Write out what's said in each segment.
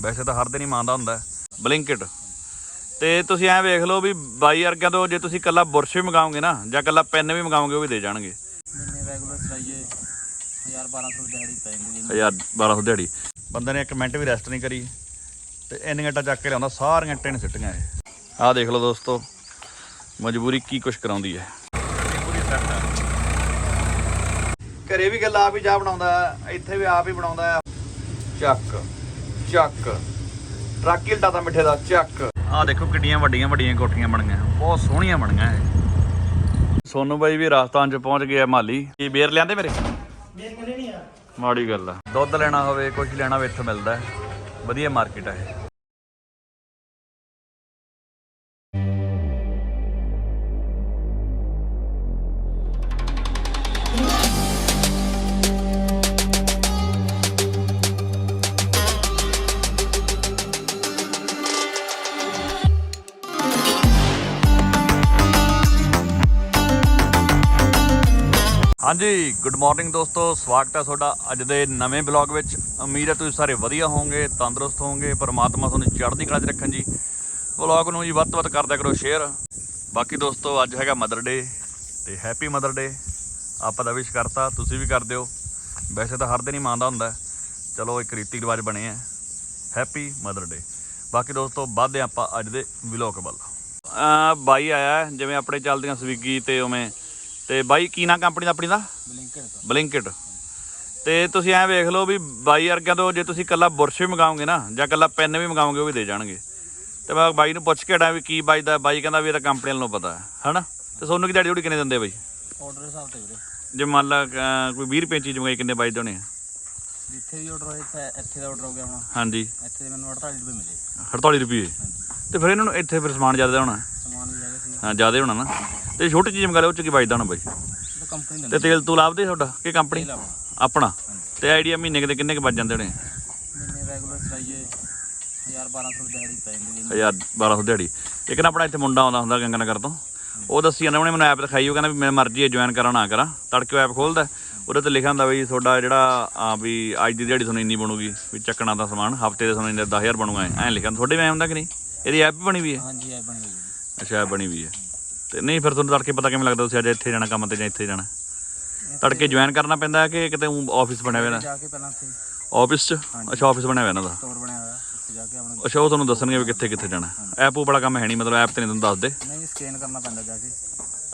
ਵੈਸੇ ਤਾਂ ਹਰ ਦਿਨ ਹੀ ਮੰਗਦਾ ਹੁੰਦਾ ਬਲਿੰਕਟ ਤੇ ਤੁਸੀਂ ਐਂ ਵੇਖ ਲਓ ਵੀ ਬਾਈ ਵਰਗਿਆਂ ਤੋਂ ਜੇ ਤੁਸੀਂ ਕੱਲਾ ਬੁਰਸ਼ ਵੀ ਮੰਗਾਓਗੇ ਨਾ ਜਾਂ ਕੱਲਾ ਪੈਨ ਵੀ ਮੰਗਾਓਗੇ ਉਹ ਵੀ ਦੇ ਜਾਣਗੇ। ਮਹੀਨੇ ਰੈਗੂਲਰ ਚਲਾਈਏ 1000 1200 ਦਿਹਾੜੀ ਪੈ ਜਾਂਦੀ ਜੀ 1000 1200 ਦਿਹਾੜੀ। ਬੰਦੇ ਨੇ ਇੱਕ ਮਿੰਟ ਵੀ ਰੈਸਟ ਨਹੀਂ ਕਰੀ ਤੇ ਇੰਨੀਆਂ ਇੱਟਾਂ ਚੱਕ ਕੇ ਲਿਆਉਂਦਾ ਸਾਰੀਆਂ ਇੱਟਾਂ ਨੇ ਸਿੱਟੀਆਂ ਇਹ। ਆਹ ਦੇਖ ਲਓ ਦੋਸਤੋ ਮਜਬੂਰੀ ਕੀ ਕੁਛ ਕਰਾਉਂਦੀ ਹੈ। ਘਰੇ ਵੀ ਗੱਲ ਆਪ ਹੀ ਚਾਹ ਬਣਾਉਂਦਾ ਇੱਥੇ ਵੀ ਆਪ ਹੀ ਬਣਾਉਂਦਾ। ਚੱਕ। ਚੱਕ। ਟਰੱਕ ਹੀ ਲਟਾਤਾ ਮਿੱਠੇ ਦਾ ਚੱਕ। ਆਹ ਦੇਖੋ ਕਿੱਡੀਆਂ ਵੱਡੀਆਂ ਵੱਡੀਆਂ ਕੋਠੀਆਂ ਬਣੀਆਂ ਬਹੁਤ ਸੋਹਣੀਆਂ ਬਣੀਆਂ ਇਹ। ਸੋਨੂ ਬਾਈ ਵੀ ਰਾਜਸਥਾਨ ਚ ਪਹੁੰਚ ਗਿਆ ਮਾਲੀ। ਕੀ ਬੇਰ ਲਿਆਂਦੇ ਮੇਰੇ? ਬੇਰ ਮਿਲੇ ਨਹੀਂ ਆ। ਮਾੜੀ ਗੱਲ ਆ। ਦੁੱਧ ਲੈਣਾ ਹੋਵੇ ਕੁਝ ਲੈਣਾ ਹੋਵੇ ਇੱਥੇ ਮਿਲਦਾ। ਵਧੀਆ ਮਾਰਕੀਟ ਹੈ ਇਹ। ਹਾਂਜੀ ਗੁੱਡ ਮਾਰਨਿੰਗ ਦੋਸਤੋ, ਸਵਾਗਤ ਹੈ ਤੁਹਾਡਾ ਅੱਜ ਦੇ ਨਵੇਂ ਬਲੌਗ ਵਿੱਚ। ਉਮੀਦ ਹੈ ਤੁਸੀਂ ਸਾਰੇ ਵਧੀਆ ਹੋਵੋਗੇ, ਤੰਦਰੁਸਤ ਹੋਵੋਗੇ, ਪਰਮਾਤਮਾ ਤੁਹਾਨੂੰ ਚੜ੍ਹਦੀ ਕਲਾ 'ਚ ਰੱਖਣ ਜੀ। ਬਲੌਗ ਨੂੰ ਜੀ ਵੱਧ ਤੋਂ ਵੱਧ ਕਰਦਿਆ ਕਰੋ ਸ਼ੇਅਰ ਬਾਕੀ ਦੋਸਤੋ, ਅੱਜ ਹੈਗਾ ਮਦਰ ਡੇ ਤੇ ਹੈਪੀ ਮਦਰ ਡੇ ਆਪਾਂ ਦਾ ਵਿਸ਼ ਕਰਤਾ, ਤੁਸੀਂ ਵੀ ਕਰ ਦਿਓ ਵੈਸੇ ਤਾਂ ਹਰ ਦਿਨ ਹੀ ਮੰਨਦਾ ਹੁੰਦਾ। ਚਲੋ, ਇੱਕ ਰੀਤੀ ਰਿਵਾਜ ਬਣੇ ਆ। ਹੈਪੀ ਮਦਰ ਡੇ ਬਾਕੀ ਦੋਸਤੋ, ਵੱਧਦੇ ਆਪਾਂ ਅੱਜ ਦੇ ਵਲੌਗ ਵੱਲ। ਬਾਈ ਆਇਆ, ਜਿਵੇਂ ਆਪਣੇ ਚੱਲਦੀਆਂ ਸਵੀਗੀ ਤੇ ਉਵੇਂ ਤੇ ਬਾਈ ਕੀ ਨਾਂ ਕੰਪਨੀ ਦਾ ਆਪਣੀ ਦਾ? Blanket blanket. ਤੇ ਤੁਸੀਂ ਐਂ ਵੇਖ ਲਓ ਵੀ ਬਾਈ ਵਰਗਿਆਂ ਤੋਂ ਜੇ ਤੁਸੀਂ ਕੱਲਾ ਬੁਰਸ਼ ਵੀ ਮੰਗਾਓਗੇ ਨਾ ਜਾਂ ਕੱਲਾ ਪੈਨ ਵੀ ਮੰਗਾਓਗੇ ਉਹ ਵੀ ਦੇ ਜਾਣਗੇ। ਤੇ ਮੈਂ ਬਾਈ ਨੂੰ ਪੁੱਛ ਕੇ ਹਟਾਂ ਵੀ ਕੀ ਬਾਈ ਦਾ ਬਾਈ ਕਹਿੰਦਾ ਵੀ ਇਹ ਤਾਂ ਕੰਪਨੀ ਵਾਲਿਆਂ ਨੂੰ ਪਤਾ ਹੈ ਹਨਾ? ਤੇ ਤੁਹਾਨੂੰ ਕੀ ਦਿਹਾੜੀ ਦਿਹੜੀ ਕਿੰਨੇ ਦਿੰਦੇ ਆ ਬਾਈ? ਆਰਡਰ ਦੇ ਹਿਸਾਬ ਤੇ ਵੀਰੇ। ਜੇ ਮੰਨ ਲਾ ਅਹ, ਕੋਈ 20 ਰੁਪਏ ਚੀਜ਼ ਮੰਗਾਈ ਕਿੰਨੇ ਬਾਈ ਦੇ ਹੋਣੇ ਆ? ਜਿੱਥੇ ਵੀ ਆਰਡਰ ਹੋਏ ਇੱਥੇ ਦਾ ਆਰਡਰ ਹੋ ਗਿਆ ਹੁਣ। ਹਾਂਜੀ। ਇੱਥੇ ਦੇ ਮੈਨੂੰ 48 ਰੁਪਏ ਮਿਲੇ। 48 ਰੁਪਏ। ਤੇ ਫਿਰ ਇਹਨਾਂ ਨੂੰ ਇੱਥੇ ਫਿਰ ਸਮਾਨ ਜ਼ਿਆਦਾ ਹੋਣਾ। ਸਮਾਨ ਵੀ ਸੀ। ਹਾਂ ਜ਼ਿਆਦਾ ਹੋਣਾ ਨਾ। ਤੇ ਛੋਟੀ ਚੀਜ਼ ਮੰਗਾ ਲਿਓ ਉਹ ਚ ਕੀ ਬਾਈਦਾ ਹੋਣਾ ਬਾਈ? ਕੰਪਨੀ ਤੇ ਦਾ ਤੇਲ ਤੂਲ ਆਪਦੇ ਤੁਹਾਡਾ ਕਿ ਕੰਪਨੀ ਆਪਣਾ। ਤੇ ਆਈਡੀਆ ਮਹੀਨੇ ਕਿਤੇ ਕਿੰਨੇ ਕੁ ਵੱਜ ਜਾਂਦੇ ਹੋਣੇ ਮਹੀਨੇ ਰੈਗੂਲਰ ਚਲਾਈਏ 1000 1200 ਦਿਹਾੜੀ ਪੈ ਜਾਂਦੀ ਜੀ 1000 1200 ਦਿਹਾੜੀ। ਇੱਕ ਨਾ ਆਪਣਾ ਇੱਥੇ ਮੁੰਡਾ ਆਉਂਦਾ ਹੁੰਦਾ ਗੰਗਨਗਰ ਤੋਂ। ਉਹ ਦੱਸੀ ਜਾਂਦਾ ਉਹਨੇ ਮੈਨੂੰ ਐਪ ਦਿਖਾਈ ਉਹ ਕਹਿੰਦਾ ਵੀ ਮੇਰੀ ਮਰਜ਼ੀ ਹੈ ਜੁਆਇਨ ਕਰਾਂ ਨਾ ਕਰਾਂ। ਤੜਕੇ ਐਪ ਖੋਲਦਾ ਉਹਦੇ ਤੇ ਲਿਖਿਆ ਹੁੰਦਾ ਵੀ ਤੁਹਾਡਾ ਜਿਹੜਾ ਆ ਵੀ ਅੱਜ ਦੀ ਦਿਹਾੜੀ ਤੁਹਾਨੂੰ ਇੰਨੀ ਬਣੂਗੀ ਵੀ ਚੱਕਣਾ ਦਾ ਸਮਾਨ ਹਫ਼ਤੇ ਦੇ ਤੁਹਾਨੂੰ ਇੰਨੇ 10000 ਬਣੂਗਾ ਐਂ। ਲਿਖਿਆ ਤੁਹਾਡੇ ਵੀ ਐਂ ਹੁੰਦਾ ਕਿ ਨਹੀਂ? ਇਹਦੀ ਐਪ ਵੀ ਬਣੀ ਵੀ ਹੈ? ਹਾਂਜੀ ਇਹ ਬਣੀ ਹੋਈ ਜੀ ਅੱਛਾ ਐਪ ਬਣੀ ਵੀ ਹੈ। ਤੇ ਨਹੀਂ ਫਿਰ ਤੁਹਾਨੂੰ ਤੜਕੇ ਪਤਾ ਕਿਵੇਂ ਲੱਗਦਾ ਤੁਸੀਂ ਅੱਜ ਇੱਥੇ ਜਾਣਾ ਕੰਮ ਤੇ ਜਾਂ ਇੱਥੇ ਜਾਣਾ? ਤੜਕੇ ਜੁਆਇਨ ਕਰਨਾ ਪੈਂਦਾ ਹੈ ਕਿ ਕਿਤੇ ਆਫਿਸ ਬਣਿਆ ਹੋਇਆ? ਨਾ ਜਾ ਕੇ ਪਹਿਲਾਂ ਉੱਥੇ। ਆਫਿਸ 'ਚ? ਅੱਛਾ ਆਫਿਸ ਬਣਿਆ ਹੋਇਆ ਇਹਨਾਂ ਦਾ? ਸਟੋਰ ਬਣਿਆ ਹੋਇਆ ਉੱਥੇ ਜਾ ਕੇ ਆਪਣਾ ਅੱਛਾ ਉਹ ਤੁਹਾਨੂੰ ਦੱਸਣਗੇ ਵੀ ਕਿੱਥੇ ਕਿੱਥੇ ਜਾਣਾ। ਐਪ ਉਹ ਬੜਾ ਕੰਮ ਹੈ ਨਹੀਂ ਮਤਲਬ ਐਪ ਤੇ ਨਹੀਂ ਤੁਹਾਨੂੰ ਦੱਸਦੇ? ਨਹੀਂ ਸਕੈਨ ਕਰਨਾ ਪੈਂਦਾ ਜਾ ਕੇ।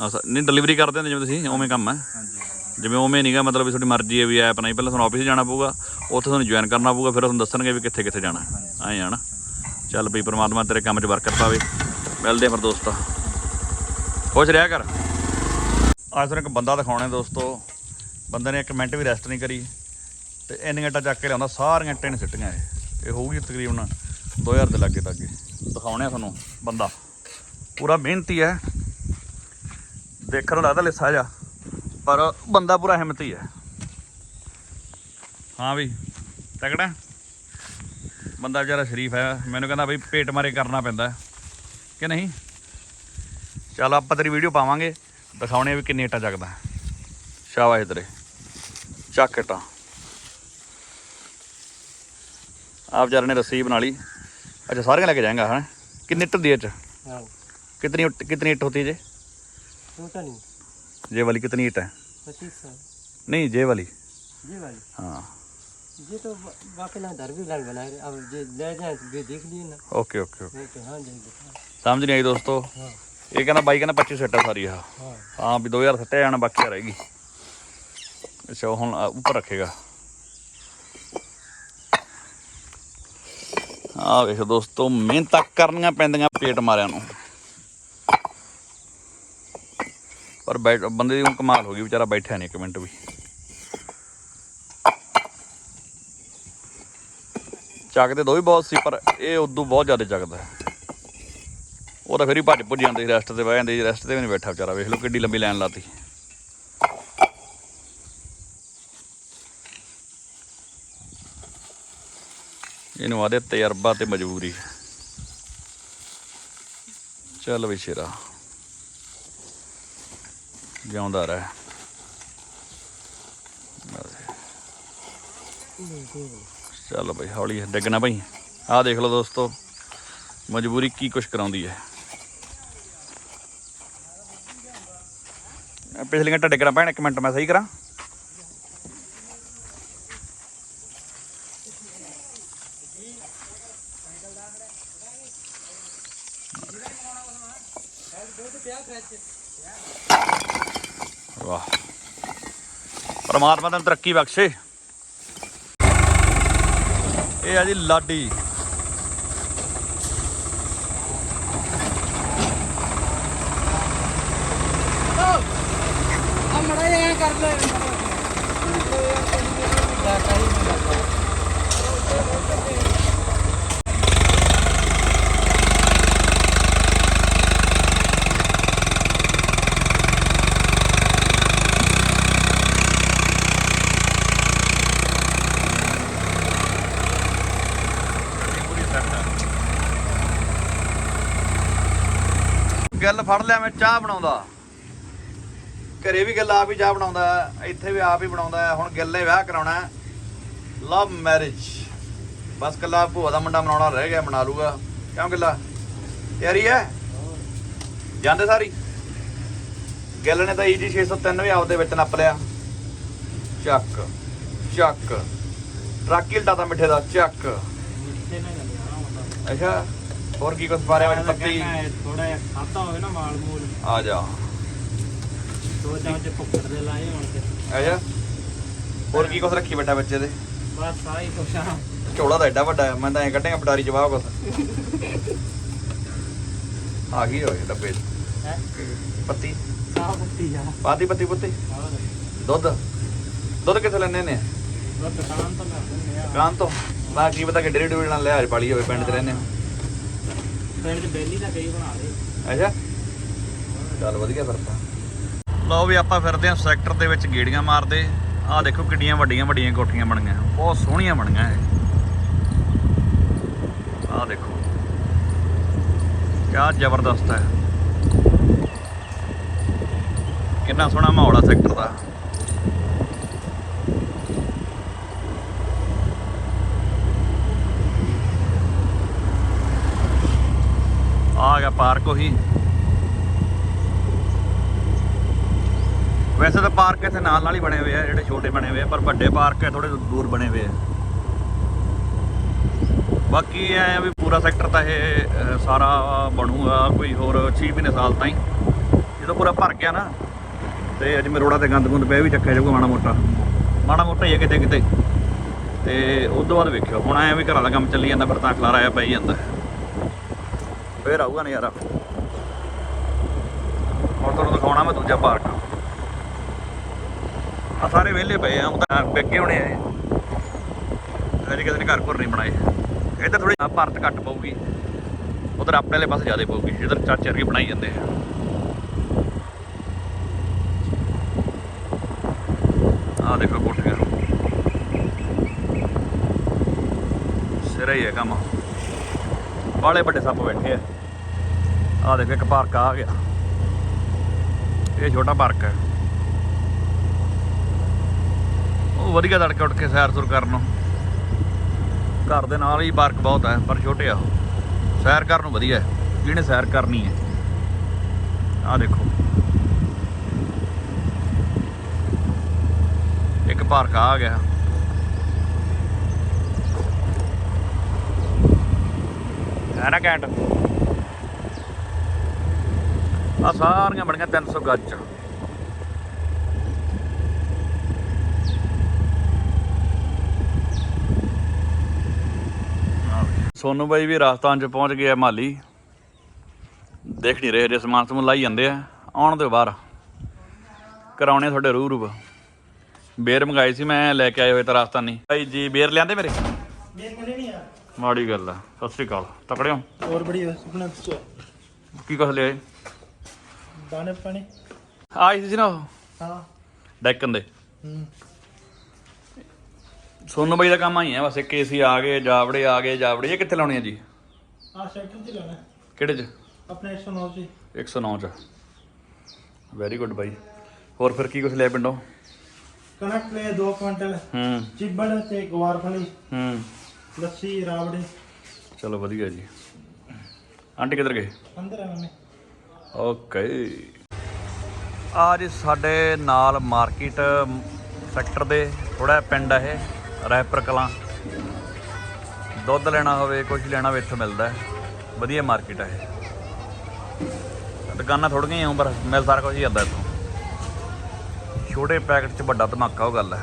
ਅੱਛਾ ਨਹੀਂ ਡਿਲੀਵਰੀ ਕਰਦੇ ਹੁੰਦੇ ਜਿਵੇਂ ਤੁਸੀਂ ਉਵੇਂ ਕੰਮ ਹੈ? ਹਾਂਜੀ। ਜਿਵੇਂ ਉਵੇਂ ਨਹੀਂਗਾ ਮਤਲਬ ਵੀ ਤੁਹਾਡੀ ਮਰਜ਼ੀ ਹੈ ਵੀ ਐਪ ਨਹੀਂ ਪਹਿਲਾਂ ਤੁਹਾਨੂੰ ਆਫਿਸ ਜਾਣਾ ਪਊਗਾ ਉੱਥੇ ਤੁਹਾਨੂੰ ਜੁਆਇਨ ਕਰਨਾ ਪਊਗਾ ਫਿਰ ਤੁਹਾਨੂੰ ਦੱਸਣਗੇ ਵੀ ਕਿੱਥੇ ਕਿੱਥੇ ਜਾਣਾ। ਐਂ ਆ ਨਾ? ਚੱਲ ਬਈ ਪ੍ਰਮਾਤਮਾ ਤੇਰੇ ਕੰਮ 'ਚ ਬਰਕਤ ਪਾਵੇ। ਮਿਲਦੇ ਆ ਫਿਰ ਦੋਸਤਾ। ਖੁਸ਼ ਰਿਹਾ ਕਰ। ਅੱਜ ਤੁਹਾਨੂੰ ਇੱਕ ਬੰਦਾ ਦਿਖਾਉਣਾ ਦੋਸਤੋ। ਬੰਦੇ ਨੇ ਇੱਕ ਮਿੰਟ ਵੀ ਰੈਸਟ ਨਹੀਂ ਕਰੀ ਤੇ ਇੰਨੀਆਂ ਇੱਟਾਂ ਚੱਕ ਕੇ ਲਿਆਉਂਦਾ, ਸਾਰੀਆਂ ਇੱਟਾਂ ਸਿੱਟੀਆਂ ਇਹ। ਇਹ ਹੋਊਗੀ ਤਕਰੀਬਨ 2000 ਦੇ ਲਾਗੇ ਤੱਕ ਦਿਖਾਉਣੇ ਆ ਤੁਹਾਨੂੰ ਬੰਦਾ। ਪੂਰਾ ਮਿਹਨਤੀ ਹੈ। ਦੇਖਣ ਨੂੰ ਲੱਗਦਾ ਲਿੱਸਾ ਜਾ ਪਰ ਬੰਦਾ ਪੂਰਾ ਹਿੰਮਤੀ ਹੈ। ਹਾਂ ਵੀ, ਤਕੜਾ। ਬੰਦਾ ਵਿਚਾਰਾ ਸ਼ਰੀਫ ਹੈ। ਮੈਨੂੰ ਕਹਿੰਦਾ ਬਈ ਪੇਟ ਮਾਰੇ ਕਰਨਾ ਪੈਂਦਾ। ਕਿ ਨਹੀਂ? ਚਲ ਆਪਾਂ ਤੇਰੀ ਵੀਡੀਓ ਪਾਵਾਂਗੇ ਦਿਖਾਉਣੇ ਆ ਵੀ ਕਿੰਨੀ ਇੱਟਾਂ ਚੱਕਦਾ ਹੈ। ਸ਼ਾਬਾਸ਼ ਤੇਰੇ ਚੱਕ ਇੱਟਾਂ ਆਪ ਵਿਚਾਰੇ ਨੇ ਰੱਸੀ ਬਣਾ ਲਈ ਅੱਛਾ ਸਾਰੀਆਂ ਲੈ ਕੇ ਜਾਏਗਾ ਹਾਂ ਕਿੰਨੀ ਇੱਟ ਦੀ ਇਹ ਚ ਹਾਂ कितनी कितनी ईट होती है जे छोटा नहीं ये वाली कितनी ईट है पच्चीस सौ नहीं जे वाली जी भाई हाँ ये तो बा- बाकी ना इधर भी लाइन बनाए अब ये ले जाए तो ये देख लिए ना ओके ओके ओके नहीं तो हाँ जाएंगे समझ नहीं आई दोस्तों हाँ ਇਹ ਕਹਿੰਦਾ ਬਾਈ ਕਹਿੰਦਾ 25 ਸੈੱਟ ਆ ਸਾਰੀ ਆ ਹਾਂ। ਵੀ 2000 ਸੱਟਿਆ ਜਾਣਾ ਬਾਕੀ ਰਹੇਗੀ। ਅੱਛਾ ਉਹ ਹੁਣ ਉੱਪਰ ਰੱਖੇਗਾ। ਆ ਵੇਖੋ ਦੋਸਤੋ ਮਿਹਨਤਾਂ ਕਰਨੀਆਂ ਪੈਂਦੀਆਂ ਪੇਟ ਮਾਰਿਆਂ ਨੂੰ। ਪਰ ਬੈਠ ਬੰਦੇ ਦੀ ਹੁਣ ਕਮਾਲ ਹੋ ਗਈ ਵਿਚਾਰਾ ਬੈਠਿਆ ਨਹੀਂ ਇੱਕ ਮਿੰਟ ਵੀ। ਚੱਕਦੇ ਦੋ ਵੀ ਬਹੁਤ ਸੀ ਪਰ ਇਹ ਉਦੋਂ ਬਹੁਤ ਜ਼ਿਆਦਾ ਚੱਕਦਾ। ਹੈ ਉਹ ਤਾਂ ਫਿਰ ਹੀ ਭੱਜ ਭੁੱਜ ਜਾਂਦੇ ਸੀ ਰੈਸਟ ਤੇ ਬਹਿ ਜਾਂਦੇ ਸੀ ਰੈਸਟ ਤੇ ਵੀ ਨਹੀਂ ਬੈਠਾ ਵਿਚਾਰਾ, ਵੇਖ ਲਓ ਕਿੱਡੀ ਲੰਬੀ ਲਾਈਨ ਲਾਤੀ। ਇਹਨੂੰ ਆਦੇ ਤਜਰਬਾ ਤੇ ਮਜਬੂਰੀ। ਚੱਲ ਵੀ ਸ਼ੇਰਾ। ਜਿਉਂਦਾ ਰਹਿ। ਚੱਲ ਬਈ ਹੌਲੀ ਡਿੱਗਣਾ ਭਾਈ ਆਹ ਦੇਖ ਲਓ ਦੋਸਤੋ, ਮਜਬੂਰੀ ਕੀ ਕੁਛ ਕਰਾਉਂਦੀ ਹੈ। ਪਿਛਲੀਆਂ ਢੱਡੇ ਕਰਾਂ ਭੈਣ, ਇੱਕ ਮਿੰਟ ਮੈਂ ਸਹੀ ਕਰਾਂ। ਵਾਹ। ਪਰਮਾਤਮਾ ਤੈਨੂੰ ਤਰੱਕੀ ਬਖਸ਼ੇ। ਇਹ ਆ ਜੀ ਲਾਡੀ। ਮੜਾ ਇਹ ਕਰ ਲੈ ਗੱਲ ਫੜ ਲਿਆ ਮੈਂ ਚਾਹ ਬਣਾਉਂਦਾ। ਘਰੇ ਵੀ ਗੱਲ ਆਪ ਹੀ ਚਾਹ ਬਣਾਉਂਦਾ ਇੱਥੇ ਵੀ ਆਪ ਹੀ ਬਣਾਉਂਦਾ। ਹੁਣ ਗਿੱਲ ਵਿਆਹ ਕਰਾਉਣਾ ਲਵ ਮੈਰਿਜ ਬਸ ਕੱਲਾ ਭੂਆ ਦਾ ਮੁੰਡਾ ਮਨਾਉਣਾ ਰਹਿ ਗਿਆ ਮਨਾ ਲੂਗਾ। ਕਿਉਂ ਗਿੱਲਾ ਤਿਆਰੀ ਹੈ? ਜਾਂਦੇ ਸਾਰੀ? ਗਿੱਲ ਨੇ ਤਾਂ ਈਜੀ 603 ਵੀ ਆਪਦੇ ਵਿੱਚ ਨੱਪ ਲਿਆ। ਚੱਕ ਚੱਕ। ਟਰੱਕ ਹੀ ਲਟਾਤਾ ਮਿੱਠੇ ਦਾ ਚੱਕ। ਅੱਛਾ ਹੋਰ ਕੀ ਕੁਛ ਬਾਰੇ ਵਿੱਚ ਪੱਤੀ ਥੋੜਾ ਜਿਹਾ ਖਾਤਾ ਹੋਵੇ ਨਾ ਮਾਲ ਮੂਲ ਆ ਜਾ। ਦੋ ਚਮਚ ਭੁੱਖੜ ਦੇ ਲਾਏ ਹੁਣ ਤੇ। ਅੱਛਾ। ਹੋਰ ਕੀ ਕੁਛ ਰੱਖੀ ਬੈਠਾ ਬੱਚੇ ਦੇ ਬਸ ਸਾਰੀ ਕੁਛ ਆ। ਝੋਲਾ ਤਾਂ ਐਡਾ ਵੱਡਾ ਮੈਂ ਤਾਂ ਐ ਕੱਢੇਗਾ ਪਟਾਰੀ ਵਾਹ ਕੁਛ। ਆ ਗਈ ਹੋਏ ਡੱਬੇ 'ਚ। ਹੈ? ਪੱਤੀ। ਸਾਹ ਪੱਤੀ ਆ। ਪਾਤੀ ਪੱਤੀ ਪੁੱਤੀ? ਹੋਰ। ਦੁੱਧ? ਦੁੱਧ ਕਿੱਥੇ ਲੈਣੇ ਨੇ ਉਹ ਦੁਕਾਨ ਤੋਂ ਲੈ ਦਿੰਦੇ ਆ। ਕਾਂ ਤੋਂ? ਮੈਂ ਕੀ ਪਤਾ ਕਿ ਡੇਰੀ ਡੂਰੀ ਨਾਲ ਲਿਆ ਪਾਲੀ ਹੋਵੇ ਪਿੰਡ 'ਚ ਰਹਿੰਦੇ ਹੋ। ਪਿੰਡ ਚ ਬੇਲੀ ਦਾ ਕਈ ਬਣਾ ਦੇ ਅੱਛਾ। ਚੱਲ ਵਧੀਆ ਫਿਰ ਤਾਂ। ਲਓ ਵੀ ਆਪਾਂ ਫਿਰਦੇ ਹਾਂ ਸੈਕਟਰ ਦੇ ਵਿੱਚ ਗੇੜੀਆਂ ਮਾਰਦੇ। ਆਹ ਦੇਖੋ ਕਿੱਡੀਆਂ ਵੱਡੀਆਂ ਵੱਡੀਆਂ ਕੋਠੀਆਂ ਬਣੀਆਂ। ਬਹੁਤ ਸੋਹਣੀਆਂ ਬਣੀਆਂ ਇਹ। ਆਹ ਦੇਖੋ। ਕਿਆ ਜ਼ਬਰਦਸਤ ਹੈ। ਕਿੰਨਾ ਸੋਹਣਾ ਮਾਹੌਲ ਆ ਸੈਕਟਰ ਦਾ। ਆ ਗਿਆ ਪਾਰਕ ਉਹੀ। ਵੈਸੇ ਤਾਂ ਪਾਰਕ ਇੱਥੇ ਨਾਲ ਨਾਲ ਹੀ ਬਣੇ ਹੋਏ ਆ, ਜਿਹੜੇ ਛੋਟੇ ਬਣੇ ਹੋਏ ਆ, ਪਰ ਵੱਡੇ ਪਾਰਕ ਹੈ ਥੋੜੇ ਦੂਰ ਬਣੇ ਹੋਏ ਆ। ਬਾਕੀ ਐ ਵੀ ਪੂਰਾ ਸੈਕਟਰ ਤਾਂ ਇਹ ਸਾਰਾ ਬਣੂਗਾ ਕੋਈ ਹੋਰ 6 ਮਹੀਨੇ ਸਾਲ ਤਾਈਂ। ਜਦੋਂ ਪੂਰਾ ਭਰ ਗਿਆ ਨਾ, ਤੇ ਅੱਜ ਰੋੜਾ ਤੇ ਗੰਦ ਗੁੰਦ ਪਿਆ ਵੀ ਚੱਕਿਆ ਜਾਊਗਾ ਮਾੜਾ ਮੋਟਾ। ਮਾੜਾ ਮੋਟਾ ਹੀ ਹੈ ਕਿਤੇ ਕਿਤੇ। ਤੇ ਉਸ ਤੋਂ ਬਾਅਦ ਵੇਖਿਓ, ਹੁਣ ਐ ਵੀ ਘਰਾਂ ਦਾ ਕੰਮ ਚੱਲੀ ਜਾਂਦਾ, ਫਿਰ ਤਾਂ ਖਲਾਰਾ ਆਇਆ ਪਈ ਜਾਂਦਾ। ਫੇਰ ਆਊਗਾ ਨਜ਼ਾਰਾ। ਹੁਣ ਤੁਹਾਨੂੰ ਦਿਖਾਉਣਾ ਮੈਂ ਦੂਜਾ ਪਾਰਕ। ਆ ਸਾਰੇ ਵਿਹਲੇ ਪਏ ਆ ਉਹ ਤਾਂ ਹੋਣੇ ਆ ਅਜੇ ਕਿਸੇ ਨੇ ਘਰ ਘਰ ਨਹੀਂ ਬਣਾਏ। ਇੱਧਰ ਥੋੜੀ ਭਾਰਤ ਘੱਟ ਪਊਗੀ। ਉਧਰ ਆਪਣੇ ਵਾਲੇ ਪਾਸੇ ਜ਼ਿਆਦਾ ਪਊਗੀ। ਜਿੱਧਰ ਚਾਚੇ ਵਰਗੇ ਬਣਾਈ ਜਾਂਦੇ ਆ। ਆ ਦੇਖੋ ਕੋਠੀਆਂ। ਸਿਰੇ ਹੀ ਹੈ ਕੰਮ। ਬਾਲੇ ਵੱਡੇ ਸੱਪ ਬੈਠੇ ਆ। ਆ ਦੇਖੋ ਇੱਕ ਪਾਰਕ ਆ ਗਿਆ। ਇਹ ਛੋਟਾ ਪਾਰਕ ਹੈ ਉਹ ਵਧੀਆ ਤੜਕੇ ਉੱਠ ਕੇ ਸੈਰ ਸੁਰ ਕਰਨ ਨੂੰ। ਘਰ ਦੇ ਨਾਲ ਹੀ ਪਾਰਕ ਬਹੁਤ ਹੈ ਪਰ ਛੋਟੇ ਆ ਉਹ। ਸੈਰ ਕਰਨ ਨੂੰ ਵਧੀਆ ਹੈ ਜਿਹਨੇ ਸੈਰ ਕਰਨੀ ਹੈ। ਆ ਦੇਖੋ। ਇੱਕ ਪਾਰਕ ਆ ਗਿਆ। ਹੈ ਨਾ ਕੈਂਟ? ਆ ਸਾਰੀਆਂ ਬਣੀਆਂ 300 ਗੱਜ ਚ ਸੋਨੂ ਬਾਈ ਵੀ ਰਾਜਸਥਾਨ ਚ ਪਹੁੰਚ ਗਏ ਆ ਮਾਲੀ। ਦੇਖ ਨਹੀਂ ਰਹੇ ਜੇ ਸਮਾਨ ਸਮੂਨ ਲਾਈ ਜਾਂਦੇ ਆ ਆਉਣ ਦੇ ਬਾਹਰ। ਕਰਾਉਣੇ ਤੁਹਾਡੇ ਰੂਹ ਰੂਪ ਬੇਰ ਮੰਗਾਈ ਸੀ ਮੈਂ ਲੈ ਕੇ ਆਏ ਹੋਏ ਤਾਂ ਰਾਜਸਥਾਨੀ। ਭਾਈ ਜੀ ਬੇਰ ਲਿਆਂਦੇ ਮੇਰੇ? ਇਹ ਕਰੇ ਨਹੀਂ ਯਾਰ ਮਾੜੀ ਗੱਲ ਆ ਸਤਿ ਸ੍ਰੀ ਅਕਾਲ। ਤਕੜੇ ਹੋ ਹੋਰ ਬੜੀ ਸੁਪਨਾ ਕੀ ਕੁਛ ਲਿਆਏ? ਦਾਣੇ ਪਾਣੀ। ਆਈ ਸੀ ਨਾ ਹਾਂ। ਡੈਕਨ ਦੇ। ਹੂੰ। ਸੋਨੂ ਬਾਈ ਦਾ ਕੰਮ ਆਈ ਹੈ ਬਸ ਇੱਕ ਏਸੀ ਆ ਗਏ ਜਾਵੜੇ ਆ ਗਏ ਜਾਵੜੇ। ਇਹ ਕਿੱਥੇ ਲਾਉਣੀ ਆ ਜੀ? ਆ ਸੈਕਟਰ ਚ ਲੈਣਾ ਕਿਹੜੇ ਚ? ਆਪਣੇ 109 ਚ। 109 ਚ। ਵੈਰੀ ਗੁੱਡ ਬਾਈ। ਹੋਰ ਫਿਰ ਕੀ ਕੁਛ ਲਿਆ ਪਿੰਡੋਂ? ਕਣਕ ਲੈ 2 ਕੁਇੰਟਲ ਹੂੰ। ਚਿੱਬੜ ਤੇ ਗਵਾਰ ਫਲੀ। ਹੂੰ। ਲੱਸੀ ਰਾਬੜੇ ਚਲੋ ਵਧੀਆ ਜੀ। ਆਂਟੀ ਕਿੱਧਰ ਗਏ? ਅੰਦਰ ਆ ਮੰਮੀ। ਓਕੇ। ਆ ਜੀ ਸਾਡੇ ਨਾਲ ਮਾਰਕੀਟ ਸੈਕਟਰ ਦੇ ਥੋੜਾ ਪਿੰਡ ਆ ਇਹ। ਰੈਪਰ ਕਲਾਂ। ਦੁੱਧ ਲੈਣਾ ਹੋਵੇ ਕੁਝ ਲੈਣਾ ਹੋਵੇ, ਇੱਥੋਂ ਮਿਲਦਾ ਵਧੀਆ ਮਾਰਕੀਟ ਹੈ ਇਹ। ਦੁਕਾਨਾਂ ਥੋੜੀਆਂ ਹੀ ਆ, ਪਰ ਮਿਲ ਸਾਰਾ ਕੁਝ ਹੀ ਜਾਂਦਾ ਇੱਥੋਂ। ਛੋਟੇ ਪੈਕਟ 'ਚ ਵੱਡਾ ਧਮਾਕਾ ਉਹ ਗੱਲ ਹੈ।